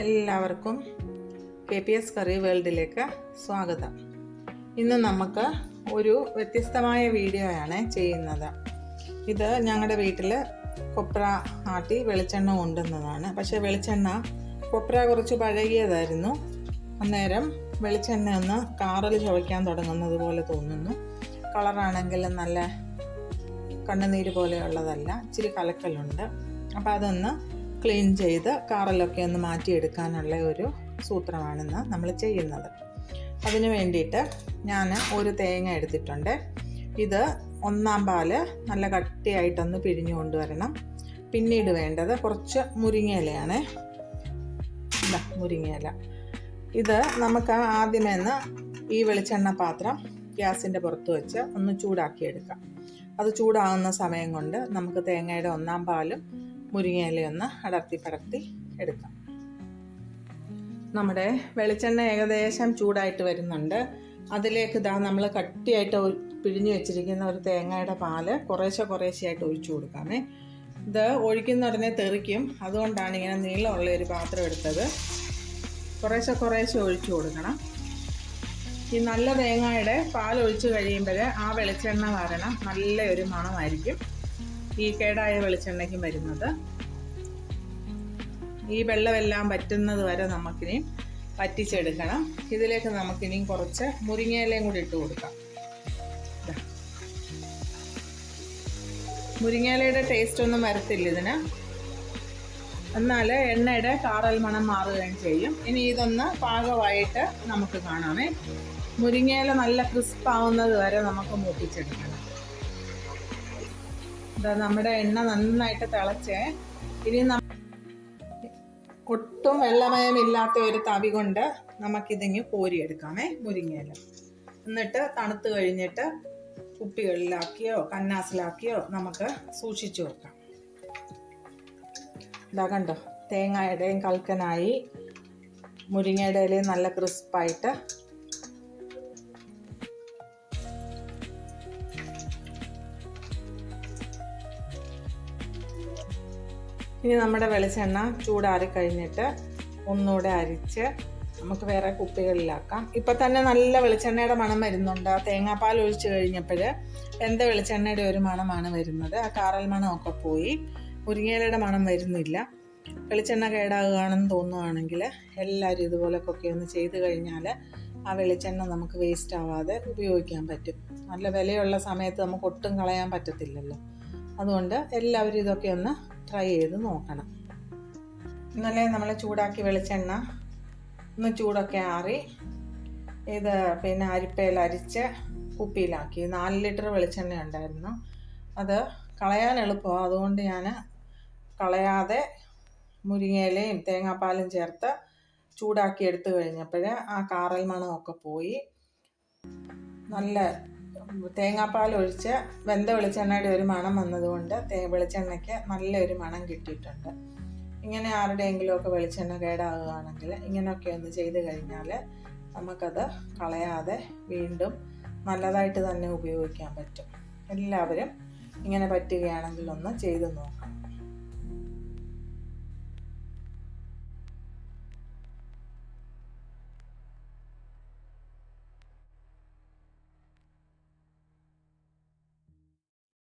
എല്ലാവർക്കും K P S കറി വേൾഡിലേക്ക് സ്വാഗതം. ഇന്ന് നമുക്ക് ഒരു വ്യത്യസ്തമായ വീഡിയോ ആണ് ചെയ്യുന്നത്. ഇത് ഞങ്ങളുടെ വീട്ടിൽ കൊപ്ര ആട്ടി വെളിച്ചെണ്ണ കൊണ്ടുവന്നതാണ്. പക്ഷേ വെളിച്ചെണ്ണ കൊപ്ര കുറച്ച് പഴകിയതായിരുന്നു. അന്നേരം വെളിച്ചെണ്ണ ഒന്ന് കാറിൽ ചുവയ്ക്കാൻ തുടങ്ങുന്നത് പോലെ തോന്നുന്നു. കളറാണെങ്കിൽ നല്ല കണ്ണുനീര് പോലെയുള്ളതല്ല ഇച്ചിരി കലക്കലുണ്ട്. അപ്പോൾ അതൊന്ന് ക്ലീൻ ചെയ്ത് കാറലൊക്കെ ഒന്ന് മാറ്റിയെടുക്കാനുള്ള ഒരു സൂത്രമാണിന്ന് നമ്മൾ ചെയ്യുന്നത്. അതിന് വേണ്ടിയിട്ട് ഞാൻ ഒരു തേങ്ങ എടുത്തിട്ടുണ്ട്. ഇത് ഒന്നാം പാൽ നല്ല കട്ടിയായിട്ടൊന്ന് പിഴിഞ്ഞു കൊണ്ടുവരണം. പിന്നീട് വേണ്ടത് കുറച്ച് മുരിങ്ങയിലയാണ്. ഇതാ മുരിങ്ങയില. ഇത് നമുക്ക് ആദ്യമേ ഒന്ന് ഈ വെളിച്ചെണ്ണ പാത്രം ഗ്യാസിന്റെ പുറത്ത് വെച്ച് ഒന്ന് ചൂടാക്കിയെടുക്കാം. അത് ചൂടാകുന്ന സമയം കൊണ്ട് നമുക്ക് തേങ്ങയുടെ ഒന്നാം പാലും മുരിങ്ങയിലയൊന്ന് അടർത്തി പടർത്തി എടുക്കാം. നമ്മുടെ വെളിച്ചെണ്ണ ഏകദേശം ചൂടായിട്ട് വരുന്നുണ്ട്. അതിലേക്ക് ഇതാ നമ്മൾ കട്ടിയായിട്ട് പിഴിഞ്ഞു വെച്ചിരിക്കുന്ന ഒരു തേങ്ങയുടെ പാൽ കുറേശ്ശെ കുറേശ്ശെയായിട്ട് ഒഴിച്ചു കൊടുക്കാമേ. ഇത് ഒഴിക്കുന്ന ഉടനെ തെറിക്കും. അതുകൊണ്ടാണ് ഇങ്ങനെ നീളമുള്ള ഒരു പാത്രം എടുത്തത്. കുറേശ്ശെ കുറേശ്ശെ ഒഴിച്ചു കൊടുക്കണം. ഈ നല്ല തേങ്ങയുടെ പാൽ ഒഴിച്ച് കഴിയുമ്പോൾ ആ വെളിച്ചെണ്ണ വരണം. നല്ലൊരു മണമായിരിക്കും. ഈ കേടായ വെളിച്ചെണ്ണയ്ക്കും വരുന്നത്. ഈ വെള്ളമെല്ലാം പറ്റുന്നത് വരെ നമുക്കിനി പറ്റിച്ചെടുക്കണം ഇതിലേക്ക് നമുക്കിനി കുറച്ച് മുരിങ്ങയിലയും കൂടി ഇട്ട് കൊടുക്കാം. മുരിങ്ങയിലയുടെ ടേസ്റ്റ് ഒന്നും വരത്തില്ല ഇതിന്. എന്നാൽ എണ്ണയുടെ കാറൽ മണം മാറുകയും ചെയ്യും. ഇനി ഇതൊന്ന് പാകമായിട്ട് നമുക്ക് കാണാമേ. മുരിങ്ങയില നല്ല ക്രിസ്പ് ആവുന്നത് വരെ നമുക്ക് മൂപ്പിച്ചെടുക്കണം ഇതാ നമ്മുടെ എണ്ണ നന്നായിട്ട് തിളച്ചേ. ഇനി ഒട്ടും വെള്ളമയമില്ലാത്ത ഒരു തവി കൊണ്ട് നമുക്കിതിങ്ങ് കോരിയെടുക്കാമേ മുരിങ്ങയില. എന്നിട്ട് തണുത്ത് കഴിഞ്ഞിട്ട് കുപ്പികളിലാക്കിയോ കന്നാസിലാക്കിയോ നമുക്ക് സൂക്ഷിച്ചു വെക്കാം. ഇതാ കണ്ടോ തേങ്ങയുടെയും കൽക്കനായി മുരിങ്ങയുടെ ഇലയും നല്ല ക്രിസ്പായിട്ട് ഇനി നമ്മുടെ വെളിച്ചെണ്ണ ചൂടാറി കഴിഞ്ഞിട്ട് ഒന്നുകൂടെ അരിച്ച് നമുക്ക് വേറെ കുപ്പികളിലാക്കാം. ഇപ്പം തന്നെ നല്ല വെളിച്ചെണ്ണയുടെ മണം വരുന്നുണ്ട്. ആ തേങ്ങാപ്പാൽ ഒഴിച്ച് കഴിഞ്ഞപ്പോൾ എന്ത് വെളിച്ചെണ്ണയുടെ ഒരു മണമാണ് വരുന്നത്. ആ കാറൽ മണമൊക്കെ പോയി. മുരിങ്ങയിലയുടെ മണം വരുന്നില്ല. വെളിച്ചെണ്ണ കേടാകുകയാണെന്ന് തോന്നുവാണെങ്കിൽ എല്ലാവരും ഇതുപോലൊക്കെ ഒന്ന് ചെയ്ത് കഴിഞ്ഞാൽ ആ വെളിച്ചെണ്ണ നമുക്ക് വേസ്റ്റ് ആവാതെ ഉപയോഗിക്കാൻ പറ്റും. നല്ല വിലയുള്ള സമയത്ത് നമുക്ക് ഒട്ടും കളയാൻ പറ്റത്തില്ലല്ലോ. അതുകൊണ്ട് എല്ലാവരും ഇതൊക്കെ ഒന്ന് ട്രൈ ചെയ്ത് നോക്കണം. ഇന്നലെ നമ്മൾ ചൂടാക്കി വെളിച്ചെണ്ണ ഒന്ന് ചൂടൊക്കെ ആറി ഇത് പിന്നെ അരിപ്പയിൽ അരിച്ച് കുപ്പിയിലാക്കി. നാല് ലിറ്റർ വെളിച്ചെണ്ണ ഉണ്ടായിരുന്നു. അത് കളയാൻ എളുപ്പമാണ് അതുകൊണ്ട് ഞാൻ കളയാതെ മുരിങ്ങയിലയും തേങ്ങാപ്പാലും ചേർത്ത് ചൂടാക്കി എടുത്തു കഴിഞ്ഞപ്പോൾ ആ കാറൽ മണമൊക്കെ പോയി. നല്ല തേങ്ങാപ്പാൽ ഒഴിച്ച് വെന്ത വെളിച്ചെണ്ണയുടെ ഒരു മണം വന്നതുകൊണ്ട് തേ വെളിച്ചെണ്ണയ്ക്ക് നല്ലൊരു മണം കിട്ടിയിട്ടുണ്ട്. ഇങ്ങനെ ആരുടെയെങ്കിലുമൊക്കെ വെളിച്ചെണ്ണ കേടാകുകയാണെങ്കിൽ ഇങ്ങനെയൊക്കെ ഒന്ന് ചെയ്ത് കഴിഞ്ഞാൽ നമുക്കത് കളയാതെ വീണ്ടും നല്ലതായിട്ട് തന്നെ ഉപയോഗിക്കാൻ പറ്റും. എല്ലാവരും ഇങ്ങനെ പറ്റുകയാണെങ്കിൽ ഒന്ന് ചെയ്ത് നോക്കാം